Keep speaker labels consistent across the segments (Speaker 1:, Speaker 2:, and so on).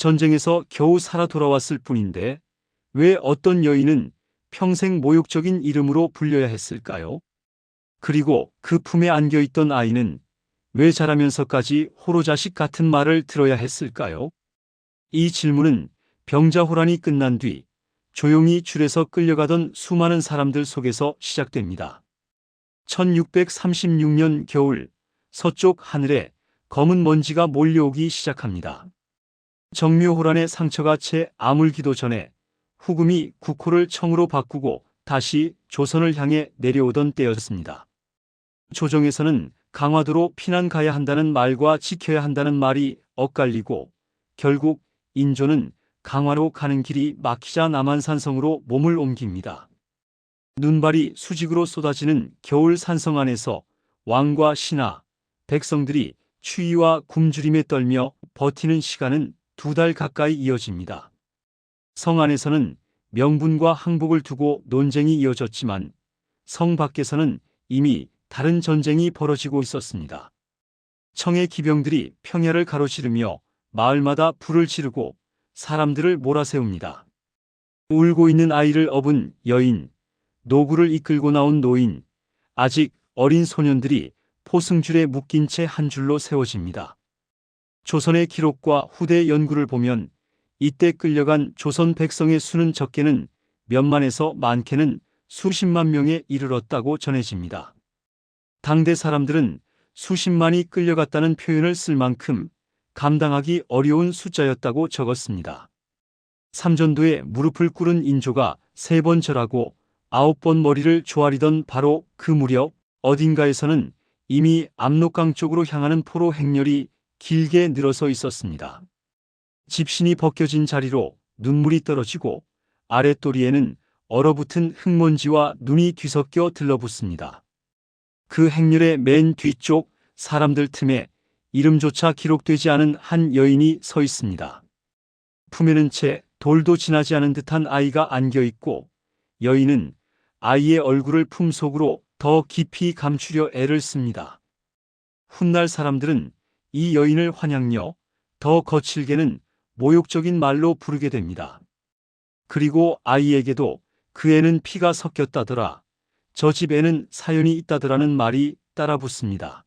Speaker 1: 전쟁에서 겨우 살아 돌아왔을 뿐인데 왜 어떤 여인은 평생 모욕적인 이름으로 불려야 했을까요? 그리고 그 품에 안겨 있던 아이는 왜 자라면서까지 호로자식 같은 말을 들어야 했을까요? 이 질문은 병자호란이 끝난 뒤 조용히 줄에서 끌려가던 수많은 사람들 속에서 시작됩니다. 1636년 겨울 서쪽 하늘에 검은 먼지가 몰려오기 시작합니다. 정묘호란의 상처가 채 아물기도 전에 후금이 국호를 청으로 바꾸고 다시 조선을 향해 내려오던 때였습니다. 조정에서는 강화도로 피난 가야 한다는 말과 지켜야 한다는 말이 엇갈리고 결국 인조는 강화로 가는 길이 막히자 남한산성으로 몸을 옮깁니다. 눈발이 수직으로 쏟아지는 겨울 산성 안에서 왕과 신하, 백성들이 추위와 굶주림에 떨며 버티는 시간은 두 달 가까이 이어집니다. 성 안에서는 명분과 항복을 두고 논쟁이 이어졌지만 성 밖에서는 이미 다른 전쟁이 벌어지고 있었습니다. 청의 기병들이 평야를 가로지르며 마을마다 불을 지르고 사람들을 몰아세웁니다. 울고 있는 아이를 업은 여인, 노구를 이끌고 나온 노인, 아직 어린 소년들이 포승줄에 묶인 채 한 줄로 세워집니다. 조선의 기록과 후대 연구를 보면 이때 끌려간 조선 백성의 수는 적게는 몇만에서 많게는 수십만 명에 이르렀다고 전해집니다. 당대 사람들은 수십만이 끌려갔다는 표현을 쓸 만큼 감당하기 어려운 숫자였다고 적었습니다. 삼전도에 무릎을 꿇은 인조가 세 번 절하고 아홉 번 머리를 조아리던 바로 그 무렵 어딘가에서는 이미 압록강 쪽으로 향하는 포로 행렬이 길게 늘어서 있었습니다. 집신이 벗겨진 자리로 눈물이 떨어지고 아랫도리에는 얼어붙은 흙먼지와 눈이 뒤섞여 들러붙습니다. 그 행렬의 맨 뒤쪽 사람들 틈에 이름조차 기록되지 않은 한 여인이 서 있습니다. 품에는 채 돌도 지나지 않은 듯한 아이가 안겨 있고 여인은 아이의 얼굴을 품속으로 더 깊이 감추려 애를 씁니다. 훗날 사람들은 이 여인을 환양녀, 더 거칠게는 모욕적인 말로 부르게 됩니다. 그리고 아이에게도 그 애는 피가 섞였다더라. 저 집에는 사연이 있다더라는 말이 따라 붙습니다.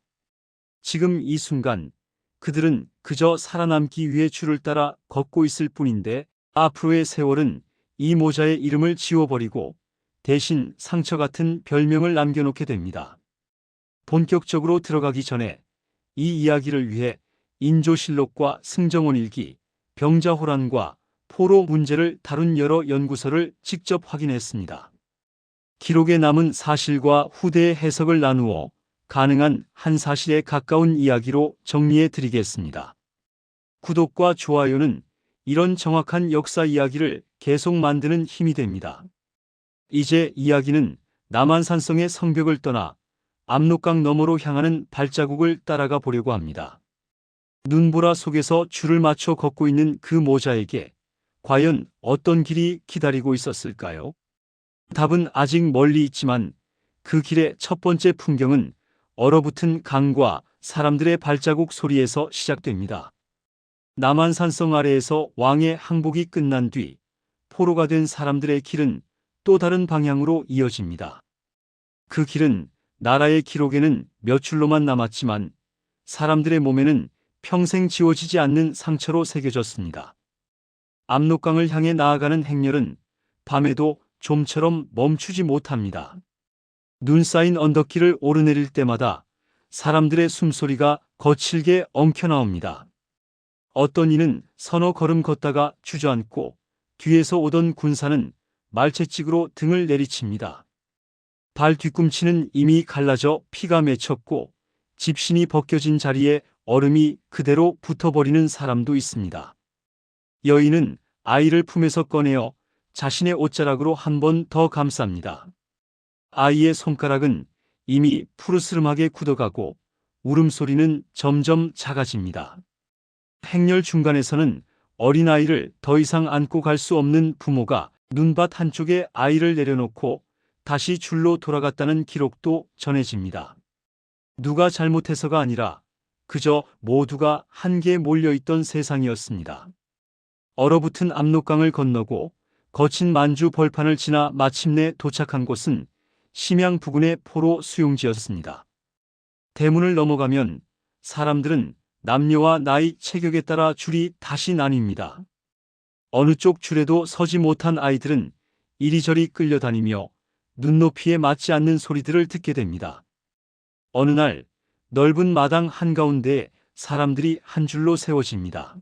Speaker 1: 지금 이 순간 그들은 그저 살아남기 위해 줄을 따라 걷고 있을 뿐인데 앞으로의 세월은 이 모자의 이름을 지워버리고 대신 상처 같은 별명을 남겨놓게 됩니다. 본격적으로 들어가기 전에 이 이야기를 위해 인조실록과 승정원 일기, 병자호란과 포로 문제를 다룬 여러 연구서를 직접 확인했습니다. 기록에 남은 사실과 후대의 해석을 나누어 가능한 한 사실에 가까운 이야기로 정리해 드리겠습니다. 구독과 좋아요는 이런 정확한 역사 이야기를 계속 만드는 힘이 됩니다. 이제 이야기는 남한산성의 성벽을 떠나 압록강 너머로 향하는 발자국을 따라가 보려고 합니다. 눈보라 속에서 줄을 맞춰 걷고 있는 그 모자에게 과연 어떤 길이 기다리고 있었을까요? 답은 아직 멀리 있지만 그 길의 첫 번째 풍경은 얼어붙은 강과 사람들의 발자국 소리에서 시작됩니다. 남한 산성 아래에서 왕의 항복이 끝난 뒤 포로가 된 사람들의 길은 또 다른 방향으로 이어집니다. 그 길은 나라의 기록에는 몇 줄로만 남았지만 사람들의 몸에는 평생 지워지지 않는 상처로 새겨졌습니다. 압록강을 향해 나아가는 행렬은 밤에도 좀처럼 멈추지 못합니다. 눈 쌓인 언덕길을 오르내릴 때마다 사람들의 숨소리가 거칠게 엉켜나옵니다. 어떤 이는 서너 걸음 걷다가 주저앉고 뒤에서 오던 군사는 말채찍으로 등을 내리칩니다. 발 뒤꿈치는 이미 갈라져 피가 맺혔고 집신이 벗겨진 자리에 얼음이 그대로 붙어버리는 사람도 있습니다. 여인은 아이를 품에서 꺼내어 자신의 옷자락으로 한 번 더 감쌉니다. 아이의 손가락은 이미 푸르스름하게 굳어가고 울음소리는 점점 작아집니다. 행렬 중간에서는 어린아이를 더 이상 안고 갈 수 없는 부모가 눈밭 한쪽에 아이를 내려놓고 다시 줄로 돌아갔다는 기록도 전해집니다. 누가 잘못해서가 아니라 그저 모두가 한계에 몰려있던 세상이었습니다. 얼어붙은 압록강을 건너고 거친 만주 벌판을 지나 마침내 도착한 곳은 심양 부근의 포로 수용지였습니다. 대문을 넘어가면 사람들은 남녀와 나이 체격에 따라 줄이 다시 나뉩니다. 어느 쪽 줄에도 서지 못한 아이들은 이리저리 끌려다니며 눈높이에 맞지 않는 소리들을 듣게 됩니다. 어느 날 넓은 마당 한가운데에 사람들이 한 줄로 세워집니다.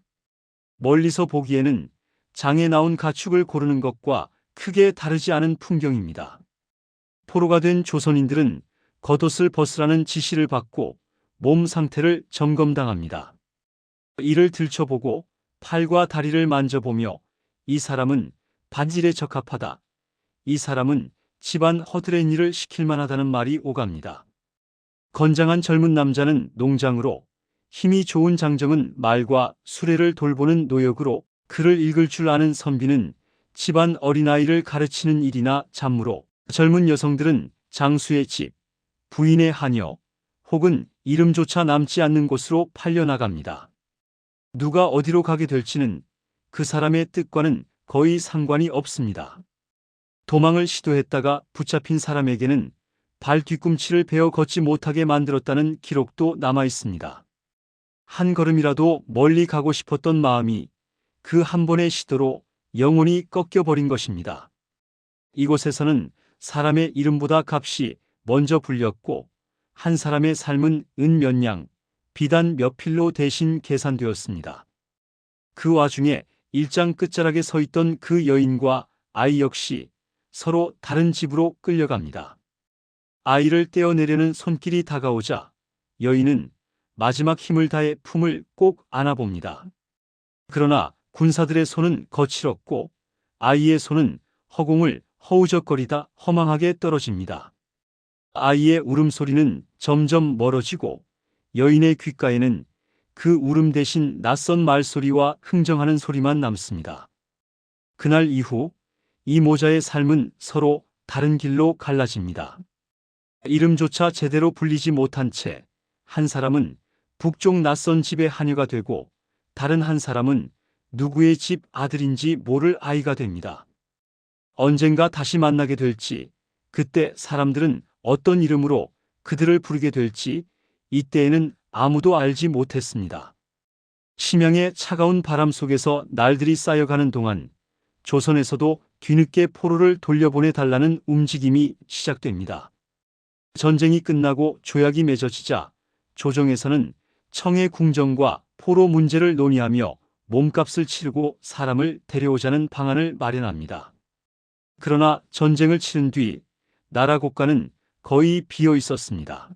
Speaker 1: 멀리서 보기에는 장에 나온 가축을 고르는 것과 크게 다르지 않은 풍경입니다. 포로가 된 조선인들은 겉옷을 벗으라는 지시를 받고 몸 상태를 점검당합니다. 이를 들춰보고 팔과 다리를 만져보며 이 사람은 반질에 적합하다. 이 사람은 집안 허드렛 일을 시킬 만하다는 말이 오갑니다. 건장한 젊은 남자는 농장으로 힘이 좋은 장정은 말과 수레를 돌보는 노역으로 글을 읽을 줄 아는 선비는 집안 어린아이를 가르치는 일이나 잡무로 젊은 여성들은 장수의 집, 부인의 하녀, 혹은 이름조차 남지 않는 곳으로 팔려나갑니다. 누가 어디로 가게 될지는 그 사람의 뜻과는 거의 상관이 없습니다. 도망을 시도했다가 붙잡힌 사람에게는 발 뒤꿈치를 베어 걷지 못하게 만들었다는 기록도 남아 있습니다. 한 걸음이라도 멀리 가고 싶었던 마음이 그 한 번의 시도로 영혼이 꺾여버린 것입니다. 이곳에서는 사람의 이름보다 값이 먼저 불렸고 한 사람의 삶은 은몇 냥, 비단 몇 필로 대신 계산되었습니다. 그 와중에 일장 끝자락에 서 있던 그 여인과 아이 역시 서로 다른 집으로 끌려갑니다. 아이를 떼어내려는 손길이 다가오자 여인은 마지막 힘을 다해 품을 꼭 안아봅니다. 그러나 군사들의 손은 거칠었고 아이의 손은 허공을 허우적거리다 허망하게 떨어집니다. 아이의 울음소리는 점점 멀어지고 여인의 귓가에는 그 울음 대신 낯선 말소리와 흥정하는 소리만 남습니다. 그날 이후 이 모자의 삶은 서로 다른 길로 갈라집니다. 이름조차 제대로 불리지 못한 채 한 사람은 북쪽 낯선 집의 하녀가 되고 다른 한 사람은 누구의 집 아들인지 모를 아이가 됩니다. 언젠가 다시 만나게 될지, 그때 사람들은 어떤 이름으로 그들을 부르게 될지 이때에는 아무도 알지 못했습니다. 심양의 차가운 바람 속에서 날들이 쌓여가는 동안 조선에서도 뒤늦게 포로를 돌려보내 달라는 움직임이 시작됩니다. 전쟁이 끝나고 조약이 맺어지자 조정에서는 청해 궁정과 포로 문제를 논의하며 몸값을 치르고 사람을 데려오자는 방안을 마련합니다. 그러나 전쟁을 치른 뒤 나라 국가는 거의 비어 있었습니다.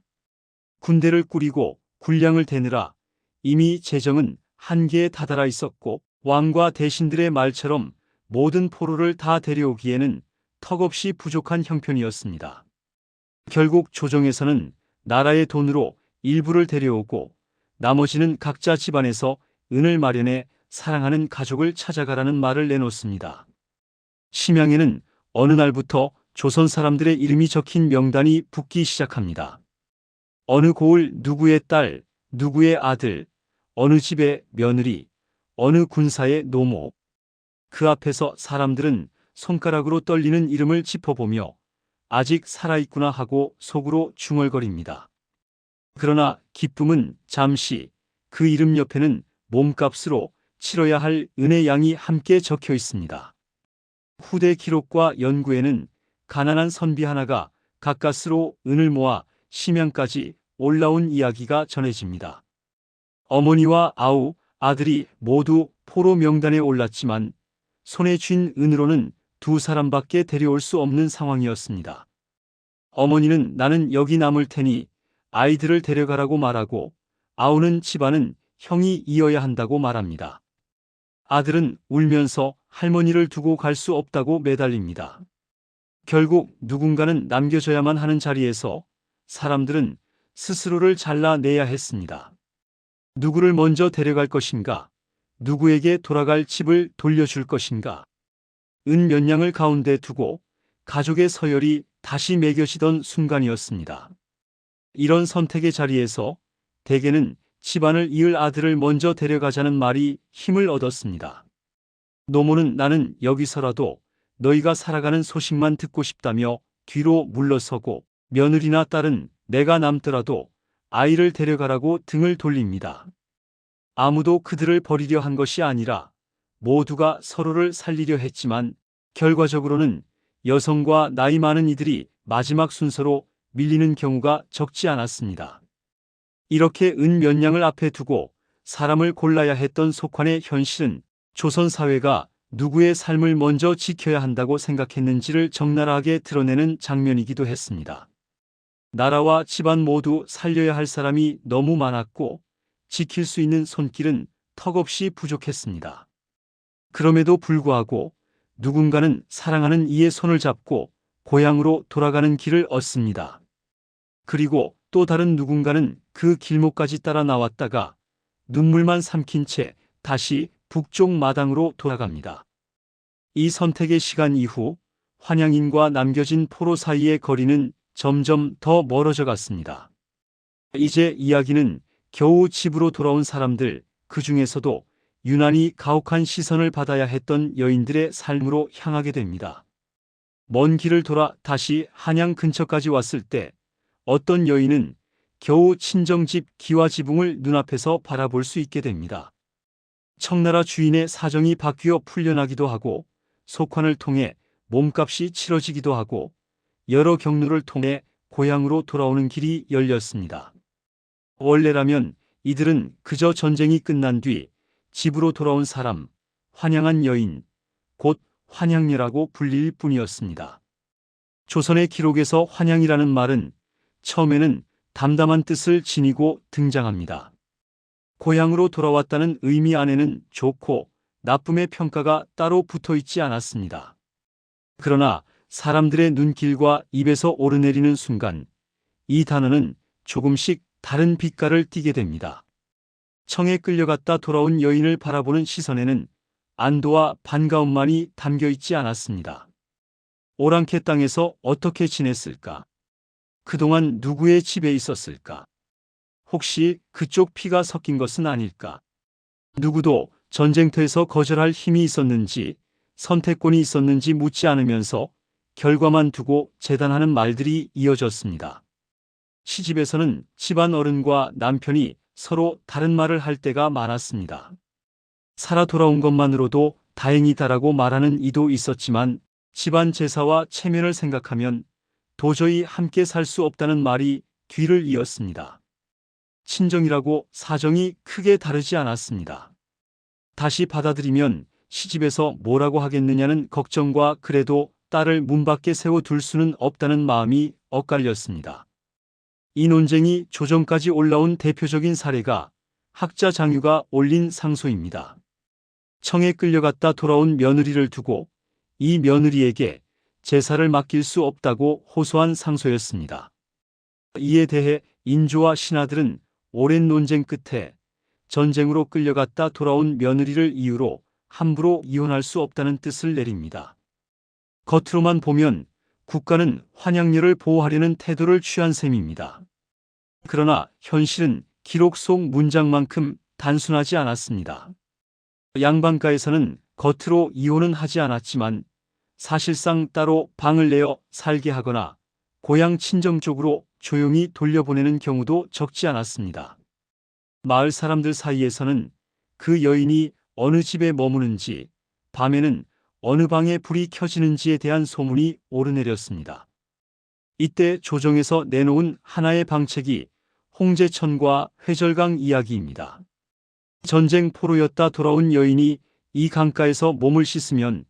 Speaker 1: 군대를 꾸리고 군량을 대느라 이미 재정은 한계에 다다라 있었고 왕과 대신들의 말처럼 모든 포로를 다 데려오기에는 턱없이 부족한 형편이었습니다. 결국 조정에서는 나라의 돈으로 일부를 데려오고 나머지는 각자 집안에서 은을 마련해 사랑하는 가족을 찾아가라는 말을 내놓습니다. 심양에는 어느 날부터 조선 사람들의 이름이 적힌 명단이 붙기 시작합니다. 어느 고을 누구의 딸, 누구의 아들, 어느 집의 며느리, 어느 군사의 노모. 그 앞에서 사람들은 손가락으로 떨리는 이름을 짚어보며 아직 살아있구나 하고 속으로 중얼거립니다. 그러나 기쁨은 잠시 그 이름 옆에는 몸값으로 치러야 할 은의 양이 함께 적혀 있습니다. 후대 기록과 연구에는 가난한 선비 하나가 가까스로 은을 모아 심양까지 올라온 이야기가 전해집니다. 어머니와 아우, 아들이 모두 포로 명단에 올랐지만 손에 쥔 은으로는 두 사람밖에 데려올 수 없는 상황이었습니다. 어머니는 나는 여기 남을 테니 아이들을 데려가라고 말하고 아우는 집안은 형이 이어야 한다고 말합니다. 아들은 울면서 할머니를 두고 갈 수 없다고 매달립니다. 결국 누군가는 남겨져야만 하는 자리에서 사람들은 스스로를 잘라내야 했습니다. 누구를 먼저 데려갈 것인가? 누구에게 돌아갈 집을 돌려줄 것인가? 은몇 냥을 가운데 두고 가족의 서열이 다시 매겨지던 순간이었습니다. 이런 선택의 자리에서 대개는 집안을 이을 아들을 먼저 데려가자는 말이 힘을 얻었습니다. 노모는 나는 여기서라도 너희가 살아가는 소식만 듣고 싶다며 뒤로 물러서고 며느리나 딸은 내가 남더라도 아이를 데려가라고 등을 돌립니다. 아무도 그들을 버리려 한 것이 아니라 모두가 서로를 살리려 했지만 결과적으로는 여성과 나이 많은 이들이 마지막 순서로 밀리는 경우가 적지 않았습니다. 이렇게 은몇 냥을 앞에 두고 사람을 골라야 했던 속환의 현실은 조선 사회가 누구의 삶을 먼저 지켜야 한다고 생각했는지를 적나라하게 드러내는 장면이기도 했습니다. 나라와 집안 모두 살려야 할 사람이 너무 많았고 지킬 수 있는 손길은 턱없이 부족했습니다. 그럼에도 불구하고 누군가는 사랑하는 이의 손을 잡고 고향으로 돌아가는 길을 얻습니다. 그리고 또 다른 누군가는 그 길목까지 따라 나왔다가 눈물만 삼킨 채 다시 북쪽 마당으로 돌아갑니다. 이 선택의 시간 이후 환양인과 남겨진 포로 사이의 거리는 점점 더 멀어져 갔습니다. 이제 이야기는 겨우 집으로 돌아온 사람들, 그 중에서도 유난히 가혹한 시선을 받아야 했던 여인들의 삶으로 향하게 됩니다. 먼 길을 돌아 다시 한양 근처까지 왔을 때 어떤 여인은 겨우 친정집 기와 지붕을 눈앞에서 바라볼 수 있게 됩니다. 청나라 주인의 사정이 바뀌어 풀려나기도 하고 속환을 통해 몸값이 치러지기도 하고 여러 경로를 통해 고향으로 돌아오는 길이 열렸습니다. 원래라면 이들은 그저 전쟁이 끝난 뒤 집으로 돌아온 사람, 환양한 여인, 곧 환양녀라고 불릴 뿐이었습니다. 조선의 기록에서 환양이라는 말은 처음에는 담담한 뜻을 지니고 등장합니다. 고향으로 돌아왔다는 의미 안에는 좋고 나쁨의 평가가 따로 붙어 있지 않았습니다. 그러나 사람들의 눈길과 입에서 오르내리는 순간 이 단어는 조금씩 다른 빛깔을 띠게 됩니다. 청에 끌려갔다 돌아온 여인을 바라보는 시선에는 안도와 반가움만이 담겨 있지 않았습니다. 오랑캐 땅에서 어떻게 지냈을까? 그동안 누구의 집에 있었을까? 혹시 그쪽 피가 섞인 것은 아닐까? 누구도 전쟁터에서 거절할 힘이 있었는지 선택권이 있었는지 묻지 않으면서 결과만 두고 재단하는 말들이 이어졌습니다. 시집에서는 집안 어른과 남편이 서로 다른 말을 할 때가 많았습니다. 살아 돌아온 것만으로도 다행이다라고 말하는 이도 있었지만 집안 제사와 체면을 생각하면 도저히 함께 살 수 없다는 말이 뒤를 이었습니다. 친정이라고 사정이 크게 다르지 않았습니다. 다시 받아들이면 시집에서 뭐라고 하겠느냐는 걱정과 그래도 딸을 문 밖에 세워 둘 수는 없다는 마음이 엇갈렸습니다. 이 논쟁이 조정까지 올라온 대표적인 사례가 학자 장유가 올린 상소입니다. 청에 끌려갔다 돌아온 며느리를 두고 이 며느리에게 제사를 맡길 수 없다고 호소한 상소였습니다. 이에 대해 인조와 신하들은 오랜 논쟁 끝에 전쟁으로 끌려갔다 돌아온 며느리를 이유로 함부로 이혼할 수 없다는 뜻을 내립니다. 겉으로만 보면 국가는 환양녀를 보호하려는 태도를 취한 셈입니다. 그러나 현실은 기록 속 문장만큼 단순하지 않았습니다. 양반가에서는 겉으로 이혼은 하지 않았지만 사실상 따로 방을 내어 살게 하거나 고향 친정 쪽으로 조용히 돌려보내는 경우도 적지 않았습니다. 마을 사람들 사이에서는 그 여인이 어느 집에 머무는지, 밤에는 어느 방에 불이 켜지는지에 대한 소문이 오르내렸습니다. 이때 조정에서 내놓은 하나의 방책이 홍제천과 회절강 이야기입니다. 전쟁 포로였다 돌아온 여인이 이 강가에서 몸을 씻으면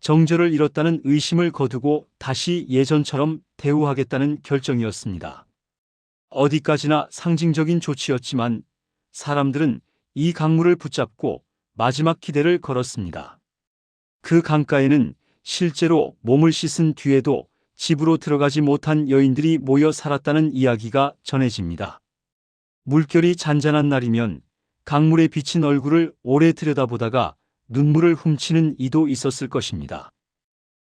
Speaker 1: 정절을 잃었다는 의심을 거두고 다시 예전처럼 대우하겠다는 결정이었습니다. 어디까지나 상징적인 조치였지만 사람들은 이 강물을 붙잡고 마지막 기대를 걸었습니다. 그 강가에는 실제로 몸을 씻은 뒤에도 집으로 들어가지 못한 여인들이 모여 살았다는 이야기가 전해집니다. 물결이 잔잔한 날이면 강물에 비친 얼굴을 오래 들여다보다가 눈물을 훔치는 이도 있었을 것입니다.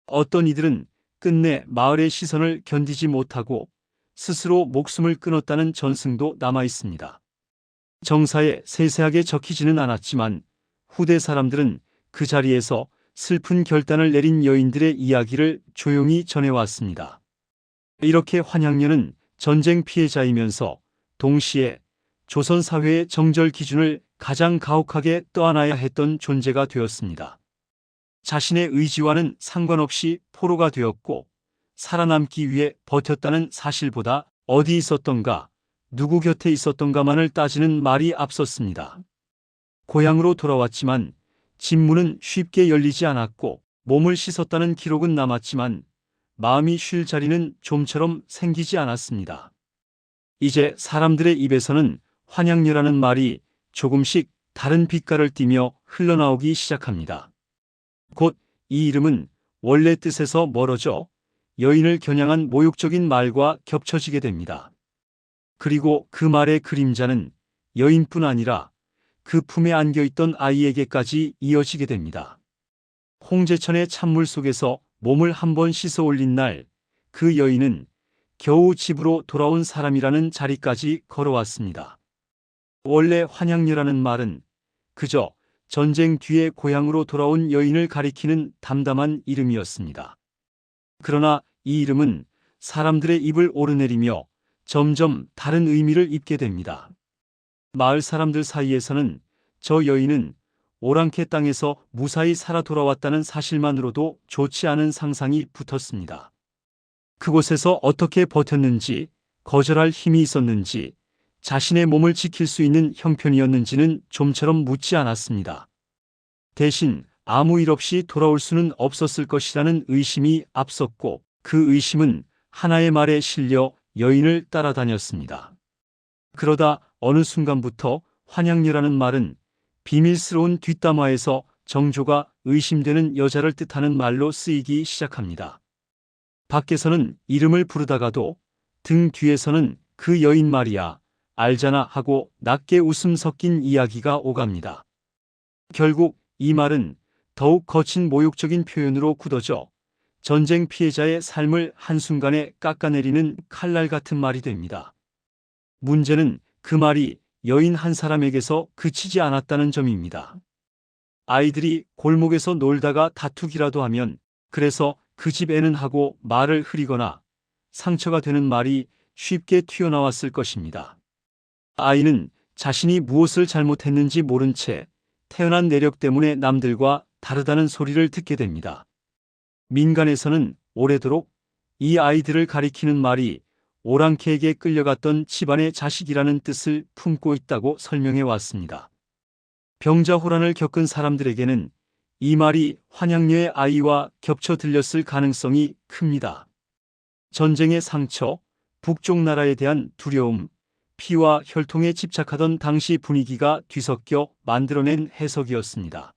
Speaker 1: 어떤 이들은 끝내 마을의 시선을 견디지 못하고 스스로 목숨을 끊었다는 전승도 남아 있습니다. 정사에 세세하게 적히지는 않았지만 후대 사람들은 그 자리에서 슬픈 결단을 내린 여인들의 이야기를 조용히 전해왔습니다. 이렇게 환양녀는 전쟁 피해자이면서 동시에 조선 사회의 정절 기준을 가장 가혹하게 떠안아야 했던 존재가 되었습니다. 자신의 의지와는 상관없이 포로가 되었고 살아남기 위해 버텼다는 사실보다 어디 있었던가 누구 곁에 있었던가만을 따지는 말이 앞섰습니다. 고향으로 돌아왔지만 집문은 쉽게 열리지 않았고 몸을 씻었다는 기록은 남았지만 마음이 쉴 자리는 좀처럼 생기지 않았습니다. 이제 사람들의 입에서는 환양녀라는 말이 조금씩 다른 빛깔을 띠며 흘러나오기 시작합니다. 곧 이 이름은 원래 뜻에서 멀어져 여인을 겨냥한 모욕적인 말과 겹쳐지게 됩니다. 그리고 그 말의 그림자는 여인뿐 아니라 그 품에 안겨 있던 아이에게까지 이어지게 됩니다. 홍제천의 찬물 속에서 몸을 한번 씻어 올린 날, 그 여인은 겨우 집으로 돌아온 사람이라는 자리까지 걸어왔습니다. 원래 환양녀라는 말은 그저 전쟁 뒤에 고향으로 돌아온 여인을 가리키는 담담한 이름이었습니다. 그러나 이 이름은 사람들의 입을 오르내리며 점점 다른 의미를 입게 됩니다. 마을 사람들 사이에서는 저 여인은 오랑캐 땅에서 무사히 살아 돌아왔다는 사실만으로도 좋지 않은 상상이 붙었습니다. 그곳에서 어떻게 버텼는지, 거절할 힘이 있었는지, 자신의 몸을 지킬 수 있는 형편이었는지는 좀처럼 묻지 않았습니다. 대신 아무 일 없이 돌아올 수는 없었을 것이라는 의심이 앞섰고 그 의심은 하나의 말에 실려 여인을 따라다녔습니다. 그러다 어느 순간부터 환양녀라는 말은 비밀스러운 뒷담화에서 정조가 의심되는 여자를 뜻하는 말로 쓰이기 시작합니다. 밖에서는 이름을 부르다가도 등 뒤에서는 그 여인 말이야, 알잖아 하고 낮게 웃음 섞인 이야기가 오갑니다. 결국 이 말은 더욱 거친 모욕적인 표현으로 굳어져 전쟁 피해자의 삶을 한순간에 깎아내리는 칼날 같은 말이 됩니다. 문제는 그 말이 여인 한 사람에게서 그치지 않았다는 점입니다. 아이들이 골목에서 놀다가 다투기라도 하면 그래서 그집 애는 하고 말을 흐리거나 상처가 되는 말이 쉽게 튀어나왔을 것입니다. 아이는 자신이 무엇을 잘못했는지 모른 채 태어난 내력 때문에 남들과 다르다는 소리를 듣게 됩니다. 민간에서는 오래도록 이 아이들을 가리키는 말이 오랑캐에게 끌려갔던 집안의 자식이라는 뜻을 품고 있다고 설명해 왔습니다. 병자호란을 겪은 사람들에게는 이 말이 환양녀의 아이와 겹쳐 들렸을 가능성이 큽니다. 전쟁의 상처, 북쪽 나라에 대한 두려움, 피와 혈통에 집착하던 당시 분위기가 뒤섞여 만들어낸 해석이었습니다.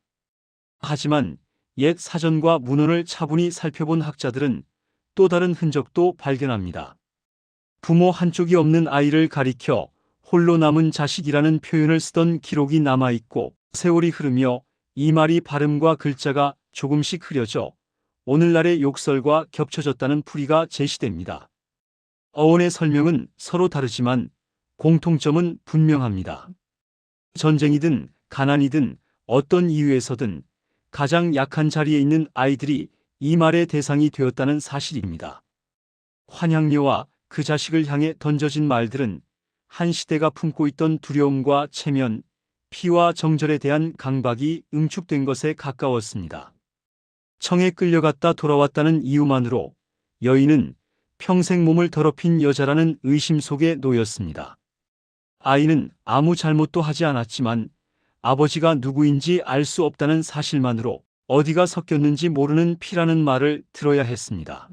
Speaker 1: 하지만 옛 사전과 문헌을 차분히 살펴본 학자들은 또 다른 흔적도 발견합니다. 부모 한쪽이 없는 아이를 가리켜 홀로 남은 자식이라는 표현을 쓰던 기록이 남아있고 세월이 흐르며 이 말이 발음과 글자가 조금씩 흐려져 오늘날의 욕설과 겹쳐졌다는 풀이가 제시됩니다. 어원의 설명은 서로 다르지만 공통점은 분명합니다. 전쟁이든 가난이든 어떤 이유에서든 가장 약한 자리에 있는 아이들이 이 말의 대상이 되었다는 사실입니다. 환양녀와 그 자식을 향해 던져진 말들은 한 시대가 품고 있던 두려움과 체면, 피와 정절에 대한 강박이 응축된 것에 가까웠습니다. 청에 끌려갔다 돌아왔다는 이유만으로 여인은 평생 몸을 더럽힌 여자라는 의심 속에 놓였습니다. 아이는 아무 잘못도 하지 않았지만 아버지가 누구인지 알 수 없다는 사실만으로 어디가 섞였는지 모르는 피라는 말을 들어야 했습니다.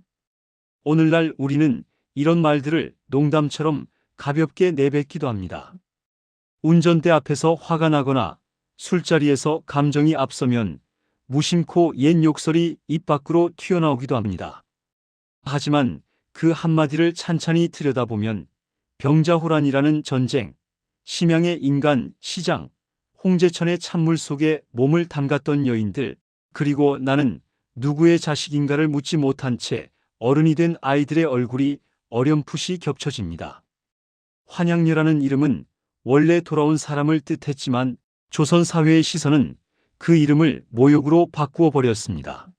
Speaker 1: 오늘날 우리는 이런 말들을 농담처럼 가볍게 내뱉기도 합니다. 운전대 앞에서 화가 나거나 술자리에서 감정이 앞서면 무심코 옛 욕설이 입 밖으로 튀어나오기도 합니다. 하지만 그 한마디를 찬찬히 들여다보면 병자호란이라는 전쟁, 심양의 인간, 시장, 홍제천의 찬물 속에 몸을 담갔던 여인들, 그리고 나는 누구의 자식인가를 묻지 못한 채 어른이 된 아이들의 얼굴이 어렴풋이 겹쳐집니다. 환양녀라는 이름은 원래 돌아온 사람을 뜻했지만 조선 사회의 시선은 그 이름을 모욕으로 바꾸어 버렸습니다.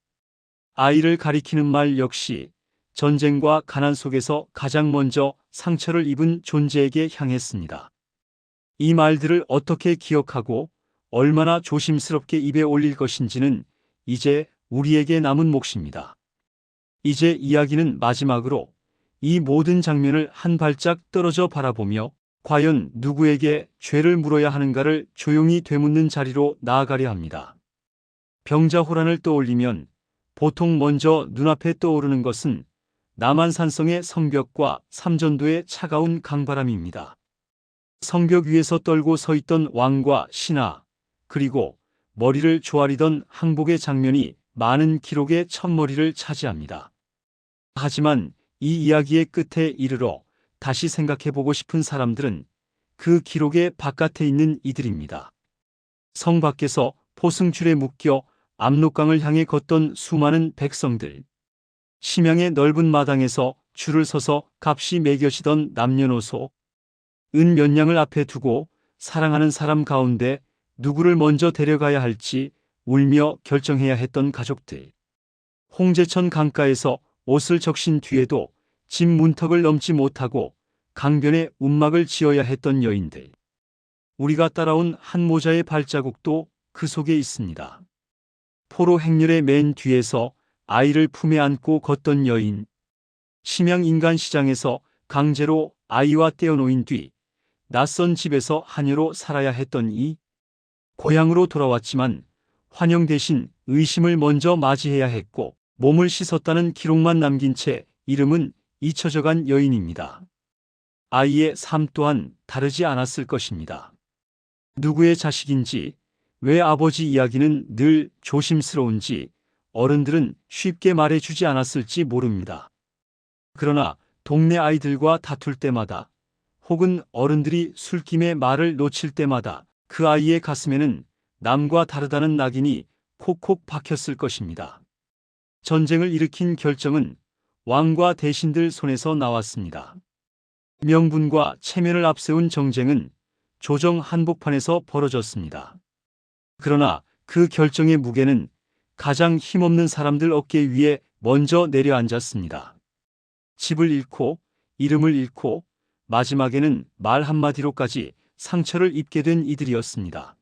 Speaker 1: 아이를 가리키는 말 역시 전쟁과 가난 속에서 가장 먼저 상처를 입은 존재에게 향했습니다. 이 말들을 어떻게 기억하고 얼마나 조심스럽게 입에 올릴 것인지는 이제 우리에게 남은 몫입니다. 이제 이야기는 마지막으로 이 모든 장면을 한 발짝 떨어져 바라보며 과연 누구에게 죄를 물어야 하는가를 조용히 되묻는 자리로 나아가려 합니다. 병자호란을 떠올리면 보통 먼저 눈앞에 떠오르는 것은 남한산성의 성벽과 삼전도의 차가운 강바람입니다. 성벽 위에서 떨고 서 있던 왕과 신하, 그리고 머리를 조아리던 항복의 장면이 많은 기록의 첫머리를 차지합니다. 하지만 이 이야기의 끝에 이르러 다시 생각해보고 싶은 사람들은 그 기록의 바깥에 있는 이들입니다. 성 밖에서 포승줄에 묶여 압록강을 향해 걷던 수많은 백성들. 심양의 넓은 마당에서 줄을 서서 값이 매겨지던 남녀노소. 은 몇 냥을 앞에 두고 사랑하는 사람 가운데 누구를 먼저 데려가야 할지 울며 결정해야 했던 가족들. 홍제천 강가에서 옷을 적신 뒤에도 집 문턱을 넘지 못하고 강변에 움막을 지어야 했던 여인들. 우리가 따라온 한 모자의 발자국도 그 속에 있습니다. 포로 행렬의 맨 뒤에서 아이를 품에 안고 걷던 여인. 심양 인간 시장에서 강제로 아이와 떼어놓인 뒤 낯선 집에서 하녀로 살아야 했던 이 고향으로 돌아왔지만 환영 대신 의심을 먼저 맞이해야 했고 몸을 씻었다는 기록만 남긴 채 이름은 잊혀져간 여인입니다. 아이의 삶 또한 다르지 않았을 것입니다. 누구의 자식인지, 왜 아버지 이야기는 늘 조심스러운지 어른들은 쉽게 말해주지 않았을지 모릅니다. 그러나 동네 아이들과 다툴 때마다 혹은 어른들이 술김에 말을 놓칠 때마다 그 아이의 가슴에는 남과 다르다는 낙인이 콕콕 박혔을 것입니다. 전쟁을 일으킨 결정은 왕과 대신들 손에서 나왔습니다. 명분과 체면을 앞세운 정쟁은 조정 한복판에서 벌어졌습니다. 그러나 그 결정의 무게는 가장 힘없는 사람들 어깨 위에 먼저 내려앉았습니다. 집을 잃고 이름을 잃고 마지막에는 말 한마디로까지 상처를 입게 된 이들이었습니다.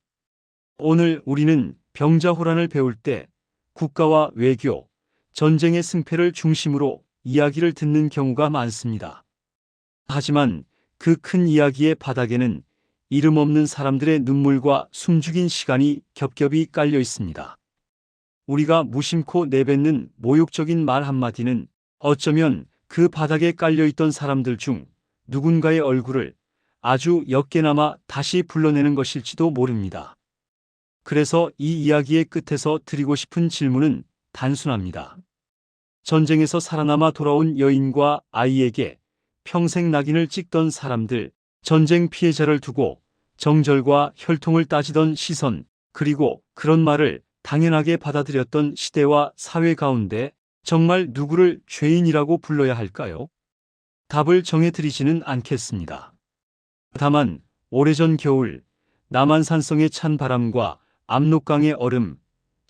Speaker 1: 오늘 우리는 병자호란을 배울 때 국가와 외교, 전쟁의 승패를 중심으로 이야기를 듣는 경우가 많습니다. 하지만 그 큰 이야기의 바닥에는 이름 없는 사람들의 눈물과 숨죽인 시간이 겹겹이 깔려 있습니다. 우리가 무심코 내뱉는 모욕적인 말 한마디는 어쩌면 그 바닥에 깔려 있던 사람들 중 누군가의 얼굴을 아주 옅게나마 다시 불러내는 것일지도 모릅니다. 그래서 이 이야기의 끝에서 드리고 싶은 질문은 단순합니다. 전쟁에서 살아남아 돌아온 여인과 아이에게 평생 낙인을 찍던 사람들, 전쟁 피해자를 두고 정절과 혈통을 따지던 시선, 그리고 그런 말을 당연하게 받아들였던 시대와 사회 가운데 정말 누구를 죄인이라고 불러야 할까요? 답을 정해드리지는 않겠습니다. 다만 오래전 겨울 남한산성의 찬 바람과 압록강의 얼음,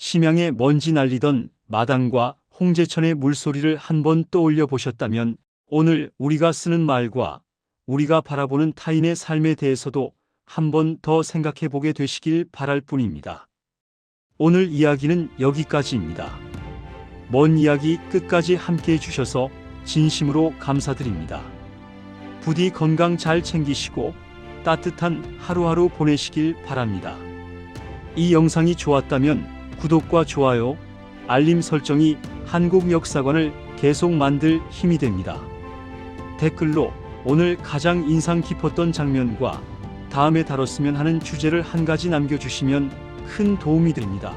Speaker 1: 심양에 먼지 날리던 마당과 홍제천의 물소리를 한번 떠올려 보셨다면 오늘 우리가 쓰는 말과 우리가 바라보는 타인의 삶에 대해서도 한번 더 생각해 보게 되시길 바랄 뿐입니다. 오늘 이야기는 여기까지입니다. 먼 이야기 끝까지 함께 해주셔서 진심으로 감사드립니다. 부디 건강 잘 챙기시고 따뜻한 하루하루 보내시길 바랍니다. 이 영상이 좋았다면 구독과 좋아요, 알림 설정이 한국 역사관을 계속 만들 힘이 됩니다. 댓글로 오늘 가장 인상 깊었던 장면과 다음에 다뤘으면 하는 주제를 한 가지 남겨주시면 큰 도움이 됩니다.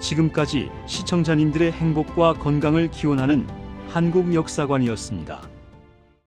Speaker 1: 지금까지 시청자님들의 행복과 건강을 기원하는 한국역사관이었습니다.